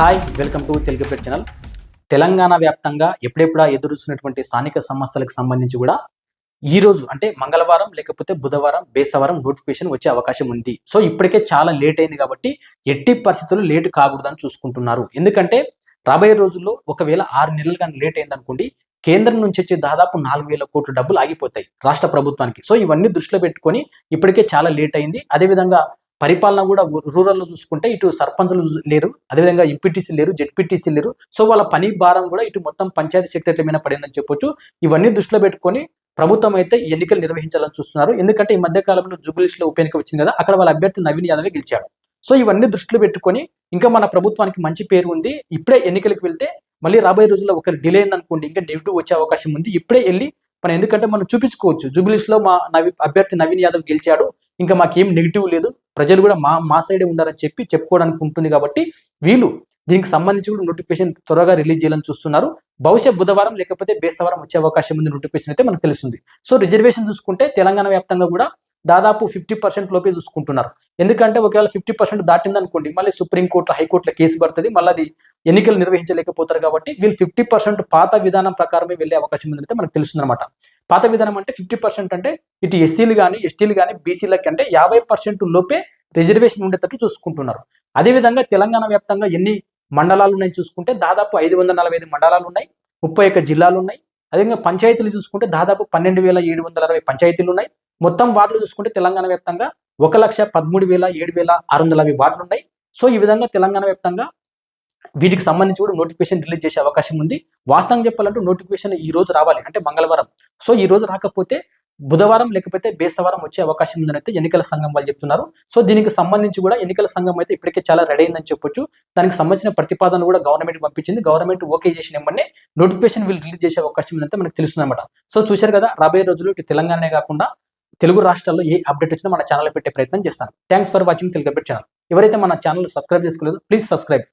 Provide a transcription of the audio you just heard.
Hi welcome to Telugu pet channel Telangana వ్యాప్తంగా ఎప్పుడెప్పుడా ఎదురుస్తున్నటువంటి స్థానిక సంస్థలకు సంబంధించి కూడా ఈ రోజు అంటే మంగళవారం లేకపోతే బుధవారం బేసవారం నోటిఫికేషన్ వచ్చే అవకాశం ఉంది. సో ఇప్పటికే చాలా లేట్ అయింది కాబట్టి ఎట్టి పరిస్థితులు లేట్ కాకూడదని చూసుకుంటున్నారు. ఎందుకంటే రాబోయే రోజుల్లో ఒకవేళ ఆరు నెలలు కానీ లేట్ అయింది అనుకోండి కేంద్రం నుంచి వచ్చే దాదాపు నాలుగు వేల కోట్ల డబ్బులు ఆగిపోతాయి రాష్ట్ర ప్రభుత్వానికి. సో ఇవన్నీ దృష్టిలో పెట్టుకొని ఇప్పటికే చాలా లేట్ అయింది. అదేవిధంగా పరిపాలన కూడా రూరల్లో చూసుకుంటే ఇటు సర్పంచులు లేరు. అదేవిధంగా ఎంపీటీసీ లేరు జెడ్పీటీసీ లేరు. సో వాళ్ళ పని భారం కూడా ఇటు మొత్తం పంచాయతీ సెక్రటరీ మీద పడిందని చెప్పొచ్చు. ఇవన్నీ దృష్టిలో పెట్టుకొని ప్రభుత్వం అయితే ఎన్నికలు నిర్వహించాలని చూస్తున్నారు. ఎందుకంటే ఈ మధ్య కాలంలో జుబిలిస్ ఉప ఎన్నిక వచ్చింది కదా అక్కడ వాళ్ళ అభ్యర్థి నవీన్ యాదవ్ గెలిచాడు. సో ఇవన్నీ దృష్టిలో పెట్టుకొని ఇంకా మన ప్రభుత్వానికి మంచి పేరు ఉంది. ఇప్పుడే ఎన్నికలకు వెళ్తే మళ్ళీ రాబోయే రోజుల్లో ఒకరు డిలే అయిందనుకోండి ఇంకా నెగిటివ్ వచ్చే అవకాశం ఉంది. ఇప్పుడే వెళ్ళి మనం ఎందుకంటే మనం చూపించుకోవచ్చు. జూబిలీస్లో మా నవీ అభ్యర్థి నవీన్ యాదవ్ గెలిచాడు. ఇంకా మాకేం నెగిటివ్ లేదు. ప్రజలు కూడా మా మా సైడే ఉండాలని చెప్పి చెప్పుకోవడానికి ఉంటుంది కాబట్టి వీళ్ళు దీనికి సంబంధించి కూడా నోటిఫికేషన్ త్వరగా రిలీజ్ చేయాలని చూస్తున్నారు. బహుశా బుధవారం లేకపోతే బేస్తవారం వచ్చే అవకాశం ఉంది నోటిఫికేషన్ అయితే మనకు తెలుస్తుంది. సో రిజర్వేషన్ చూసుకుంటే తెలంగాణ వ్యాప్తంగా కూడా దాదాపు ఫిఫ్టీ పర్సెంట్ లోపే చూసుకుంటున్నారు. ఎందుకంటే ఒకవేళ ఫిఫ్టీ పర్సెంట్ దాటింది అనుకోండి మళ్ళీ సుప్రీంకోర్టు హైకోర్టులో కేసు పడుతుంది మళ్ళీ అది ఎన్నికలు నిర్వహించలేకపోతారు కాబట్టి వీళ్ళు ఫిఫ్టీ పర్సెంట్ పాత విధానం ప్రకారమే వెళ్ళే అవకాశం ఉందైతే మనకు తెలుస్తుంది అనమాట పాత విధానం అంటే ఫిఫ్టీ పర్సెంట్ అంటే ఇటు ఎస్సీలు కానీ ఎస్టీలు కానీ బీసీలకి అంటే యాభై పర్సెంట్ లోపే రిజర్వేషన్ ఉండేటట్టు చూసుకుంటున్నారు. అదేవిధంగా తెలంగాణ వ్యాప్తంగా ఎన్ని మండలాలు ఉన్నాయి చూసుకుంటే దాదాపు ఐదు వందల నలభై ఐదు మండలాలు ఉన్నాయి ముప్పై ఒక్క జిల్లాలు ఉన్నాయి. అదేవిధంగా పంచాయతీలు చూసుకుంటే దాదాపు పన్నెండు వేల ఏడు వందల అరవై పంచాయతీలు ఉన్నాయి. మొత్తం వార్డులు చూసుకుంటే తెలంగాణ వ్యాప్తంగా ఒక లక్ష పదమూడు వేల ఏడు వేల ఆరు వందల అరవై వార్డులు ఉన్నాయి. సో ఈ విధంగా తెలంగాణ వ్యాప్తంగా వీటికి సంబంధించి కూడా నోటిఫికేషన్ రిలీజ్ చేసే అవకాశం ఉంది. వాస్తవం చెప్పాలంటే నోటిఫికేషన్ ఈ రోజు రావాలి అంటే మంగళవారం. సో ఈ రోజు రాకపోతే బుధవారం లేకపోతే బేస్తవారం వచ్చే అవకాశం ఉందని అయితే ఎన్నికల సంఘం వాళ్ళు చెప్తున్నారు. సో దీనికి సంబంధించి కూడా ఎన్నికల సంఘం అయితే ఇప్పటికే చాలా రెడీ అయిందని చెప్పొచ్చు. దానికి సంబంధించిన ప్రతిపాదన కూడా గవర్నమెంట్ పంపించింది. గవర్నమెంట్ ఓకే చేసిన వెంటనే నోటిఫికేషన్ వీళ్ళు రిలీజ్ చేసే అవకాశం ఉందంటే మనకు తెలుస్తుంది అనమాట సో చూశారు కదా రాబోయే రోజులు ఇటు తెలంగాణనే కాకుండా తెలుగు రాష్ట్రాల్లో ఏ అప్డేట్ వచ్చినా మన ఛానల్ పెట్టే ప్రయత్నం చేస్తాను. Thanks for watching Telugu update channel ఎవరైతే మన ఛానల్ సబ్స్క్రైబ్ చేసుకోలేదో ప్లీజ్ సబ్స్క్రైబ్